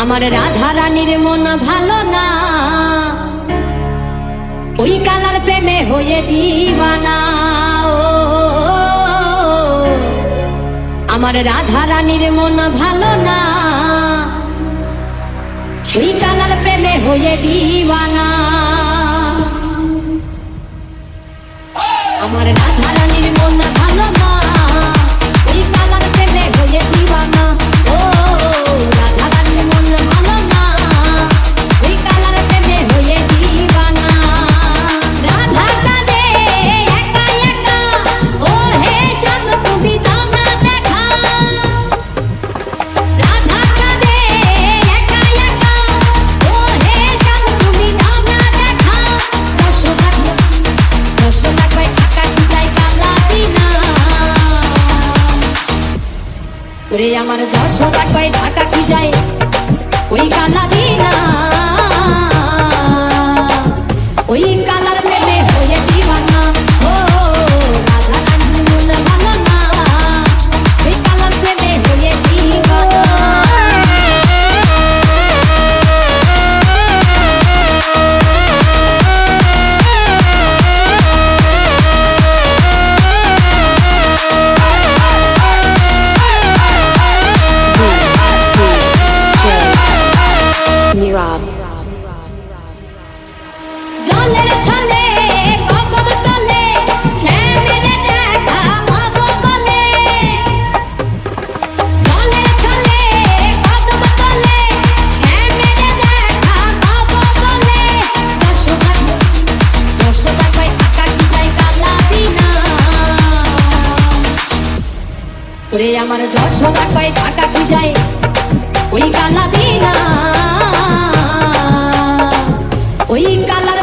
আমার রাধা রানীর মন ভালো না। ওই কালার প্রেমে হয়ে দিবানা, ও। আমার রাধা রানীর মন ভালো না। ওই কালার প্রেমে হয়ে দিবানা। আমার রাধা ওরে আমার যশোদা কয় ঢাকা কি যায়? ওই কালা বিনা ওরে আমার জ্বর সদা কয় টাকা কি যায়? ওই কালা দিনা ওই কালার